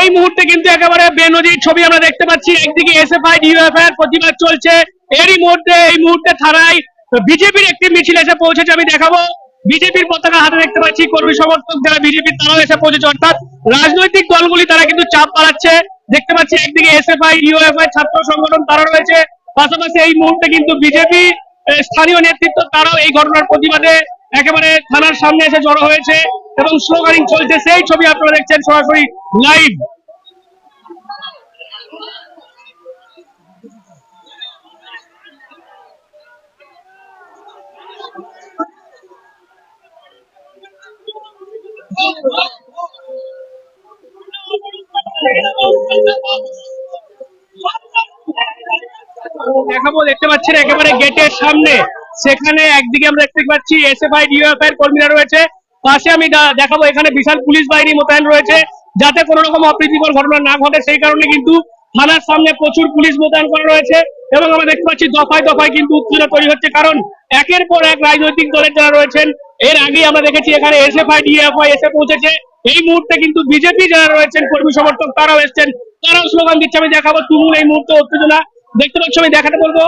এই মুহূর্তে কিন্তু একেবারে বেনজির ছবি আমরা দেখতে পাচ্ছি। একদিকে এসএফআই ডিউএফআই এর প্রতিবাদ চলছে। এরই মধ্যে, এই মুহূর্তে থানায় বিজেপির একটি মিছিল এসে পৌঁছেছে, আমি দেখাবো। বিজেপির পতাকা হাতে দেখতে পাচ্ছি, কর্মী সমর্থক যারা বিজেপির তারাও এসে পৌঁছেছে, অর্থাৎ রাজনৈতিক দলগুলি তারা কিন্তু চাপ বাড়াচ্ছে। দেখতে পাচ্ছি, একদিকে S F I SFI DYFI ছাত্র সংগঠন তারা রয়েছে। পাশাপাশি এই মুহূর্তে কিন্তু বিজেপি স্থানীয় নেতৃত্ব তারাও এই ঘটনার প্রতিবাদে একেবারে থানার সামনে এসে জড়ো হয়েছে। এবং স্লোগানিং চলছে সেই ছবি আপনারা দেখছেন সরাসরি লাইভ দেখাবো, দেখতে পাচ্ছেন একেবারে গেটের সামনে। সেখানে একদিকে আমরা দেখতে পাচ্ছি এস এসএফআই ডিওএফআই এর কর্মীরা রয়েছে। পাশে আমি দেখাবো, এখানে বিশাল পুলিশ বাহিনী মোতায়েন রয়েছে, যাতে কোনো রকম অপ্রীতিকর ঘটনা না ঘটে। সেই কারণে কিন্তু থানার সামনে প্রচুর পুলিশ মোতায়েন করা রয়েছে এবং আমরা দেখতে পাচ্ছি দফায় দফায় কিন্তু উত্তেজনা তৈরি হচ্ছে। কারণ একের পর এক রাজনৈতিক দলের যারা রয়েছেন, এর আগে আমরা দেখেছি এখানে এসএফআই, ডিএফআই এসে পৌঁছেছে। এই মুহূর্তে কিন্তু বিজেপি যারা রয়েছেন, কর্মী সমর্থক, তারাও এসছেন। তারাও স্লোগান দিচ্ছে, আমি দেখাবো তুমুল এই মুহূর্তে উত্তেজনা। দেখতে পাচ্ছি, আমি দেখাতে বলব,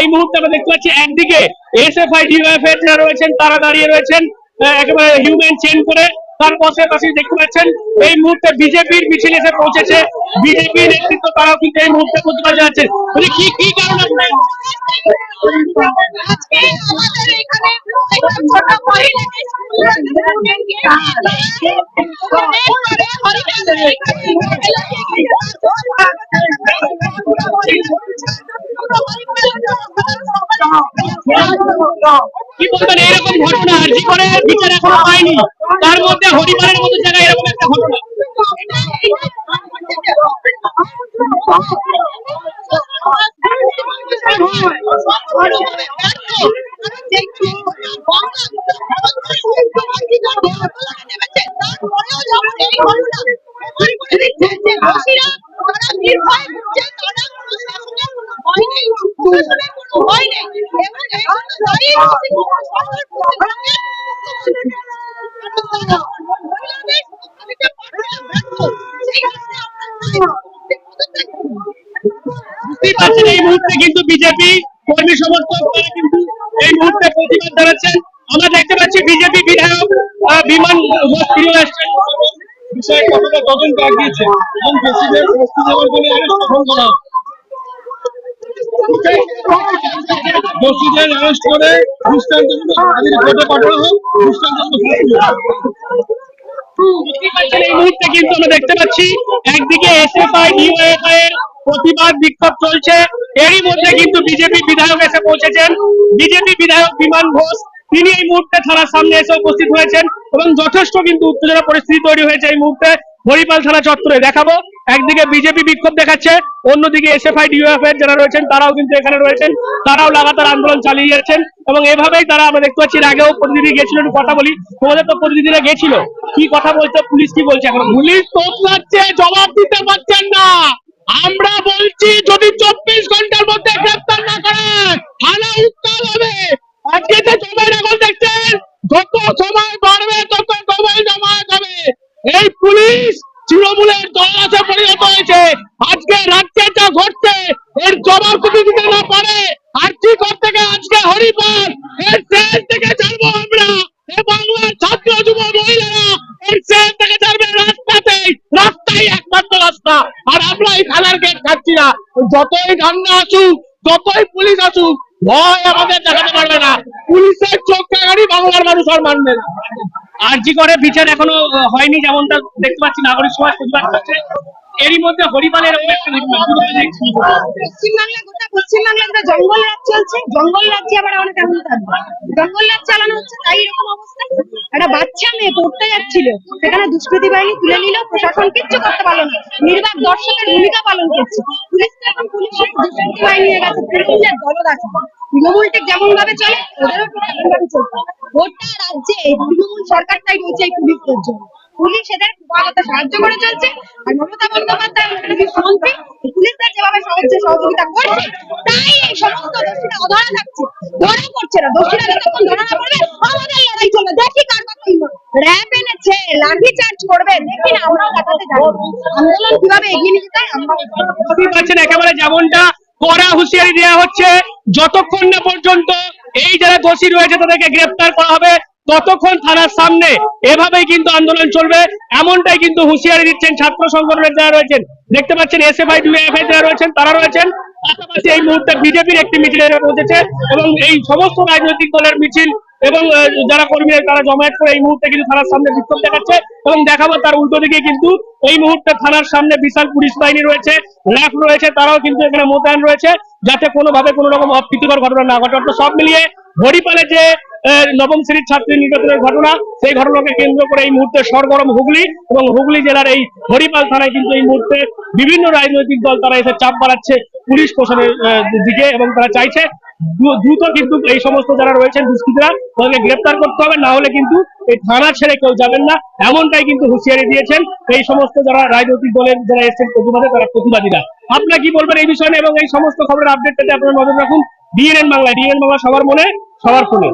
এই মুহূর্তে আমরা দেখতে পাচ্ছি একদিকে এসএফআই ডিওএফআই যারা রয়েছেন, তারা দাঁড়িয়ে রয়েছেন। একেবারে হিউম্যান চেন করে তার পাশে পাশে দেখতে পাচ্ছেন এই মুহূর্তে বিজেপির মিছিল এসে পৌঁছেছে বিজেপি নেতৃত্ব তারাও কিন্তু এই মুহূর্তে প্রতিবাদ জানাচ্ছে বলি কি কি কারণে আপনার- আজকে আমাদের এখানে একটা ছোট মহিলাকে কি বলবেন? এরকম ঘটনা আরজি করে বিচার এখনও পায়নি তার মধ্যে হরিপালের মতো জায়গায় এরকম একটা ঘটনা। বুঝতেই পারছেন এই মুহূর্তে কিন্তু বিজেপি কর্মী সমর্থক কিন্তু এই মুহূর্তে প্রতিবাদ জানাচ্ছেন আমরা দেখতে পাচ্ছি বিজেপি বিধায়ক বিমান ফিরে আসছেন বিষয়ে কতটা তদন্ত আগিয়েছে এবং মুর্শিদাবাদ বলে arrest কখন করা? দোষীদের অ্যারেস্ট করে কোর্টে পাঠানো হোক একদিকে বিক্ষোভ চলছে। এরই মধ্যে কিন্তু বিজেপি বিধায়ক এসে পৌঁছেছেন। বিজেপি বিধায়ক বিমান ঘোষ, তিনি এই মুহূর্তে সামনে এসে উপস্থিত হয়েছেন এবং যথেষ্ট কিন্তু উত্তেজনা পরিস্থিতি তৈরি হয়েছে এই মুহূর্তে। হরিপাল থানা চত্বরে দেখাবো। একদিকে বিজেপি বিক্ষোভ দেখাচ্ছে, অন্যদিকে এসএফআই ডিওএফআই এর যারা রয়েছেন, তারাও কিন্তু এখানে রয়েছেন। তারাও লাগাতার আন্দোলন চালিয়ে যাচ্ছেন এবং এভাবেই তারা আমরা দেখতে পাচ্ছি আগেও প্রতিনিধি গেছিল কথা বলি। তোমাদের তো প্রতিনিধিরা গেছিল। কি কথা বলছে, পুলিশ কি বলছে এখন? পুলিশ তোতলাচ্ছে, জবাব দিতে পারছেন না। আমরা বলছি, যদি চব্বিশ ঘণ্টার মধ্যে গ্রেপ্তার না করেন, থানা উত্তাল হবে। আজকে যে সময় এখন দেখছেন যত সময় বাড়বে তত সময় জমা হবে এই পুলিশ তৃণমূলের দলাসে পরিণত হয়েছে আজকে রাজ্যে যা ঘটছে এর জবাব যদি দিতে না আর আজকে হরিপাল, এর ট্রেন থেকে আমরা। এ বাংলার ছাত্র যুব মহিলারা, এর ট্রেন থেকে রাস্তাই একমাত্র রাস্তা। আর আমরা এই গেট খাচ্ছি না। যতই ধান্না আসুক, যতই পুলিশ আসুক, ভয় আমাদের দেখাতে পারবে না। পুলিশের চোখ কাগারি বাংলার মানুষ আর মানবে না। আরজি করে বিচার এখনও হয়নি, যেমনটা দেখতে পাচ্ছি, নাগরিক সমাজ প্রতিবাদ করছে। এরই মধ্যে হরিপালের? পশ্চিমবাংলা গোটা পশ্চিমবাংলা জঙ্গল রাজ চলছে, জঙ্গল রাজ্যে আবার আমরা কেমন থাকব। জঙ্গল রাজ চালানো হচ্ছে, তাই এরকম অবস্থা। একটা বাচ্চা মেয়ে পড়তে যাচ্ছিল, সেখানে দুষ্কৃতি বাহিনী তুলে নিল, প্রশাসন কিচ্ছু করতে পারল নির্বাক দর্শকের ভূমিকা পালন করছে। পুলিশ তো এখন পুলিশের দুষ্কৃতি বাহিনী হয়ে গেছে আছে তৃণমূল ঠিক যেমন ভাবে চলে, ওদেরও ঠিক গোটা রাজ্যে তৃণমূল সরকারটাই রয়েছে এই পুলিশদের জন্য। পুলিশ এদের সাহায্য করে চলছে। আর মমতা বন্দ্যোপাধ্যায় যেভাবে সাহায্য সহযোগিতা করছে, তাই এই সমস্ত দোষীরা অধরা থাকছে। ধরা পড়ছে না। দোষীরা যতক্ষণ ধরা না পড়বে, আমাদের লড়াই চলবে। দেখি কার র্যাব এনেছে, লাঠি চার্জ করবে। দেখি না আন্দোলন কীভাবে এগিয়ে নিয়ে আমরা একেবারে যেমনটা কড়া হুঁশিয়ারি দেওয়া হচ্ছে, যতক্ষণ না পর্যন্ত এই যারা দোষী রয়েছে, তাদেরকে গ্রেফতার করা হবে। ততক্ষণ থানার সামনে? এভাবেই কিন্তু আন্দোলন চলবে। এমনটাই কিন্তু হুঁশিয়ারি দিচ্ছেন ছাত্র সংগঠনের যারা রয়েছেন। দেখতে পাচ্ছেন এস এসএফআই ডিএফআই যারা রয়েছেন, তারা রয়েছেন। পাশাপাশি এই মুহূর্তে বিজেপির একটি মিছিল পৌঁছেছে এবং এই সমস্ত রাজনৈতিক দলের মিছিল এবং যারা কর্মীরা তারা জমায়েত করে এই মুহূর্তে কিন্তু থানার সামনে বিক্ষোভ দেখাচ্ছে এবং দেখাবো তার উল্টো দিকে কিন্তু এই মুহূর্তে থানার সামনে বিশাল পুলিশ বাহিনী রয়েছে ল্যাব রয়েছে, তারাও কিন্তু এখানে মোতায়েন রয়েছে যাতে কোনোভাবে কোনো রকম অপ্রীতিকর ঘটনা না ঘটে। সব মিলিয়ে হরিপালে যে নবম শ্রেণির ছাত্রী নির্যাতনের ঘটনা। সেই ঘটনাকে কেন্দ্র করে এই মুহূর্তে সরগরম হুগলি এবং হুগলি জেলার এই হরিপাল থানায় কিন্তু এই মুহূর্তে বিভিন্ন রাজনৈতিক দল তারা এসে চাপ বাড়াচ্ছে পুলিশ প্রশাসনের দিকে এবং তারা চাইছে দ্রুত কিন্তু এই সমস্ত যারা রয়েছেন দুষ্কৃতীরা তাদেরকে গ্রেপ্তার করতে হবে। না হলে কিন্তু এই থানা ছেড়ে কেউ যাবেন না। এমনটাই কিন্তু হুঁশিয়ারি দিয়েছেন এই সমস্ত যারা রাজনৈতিক দলের যারা এসেছেন প্রতিবাদে তারা প্রতিবাদীরা। আপনারা কি বলবেন এই বিষয়ে এবং এই সমস্ত খবরের আপডেট পেতে আপনারা নজর রাখুন। ডিএনএন বাংলা ডিএনএন বাংলা সবার মনে, সবার ফোনে।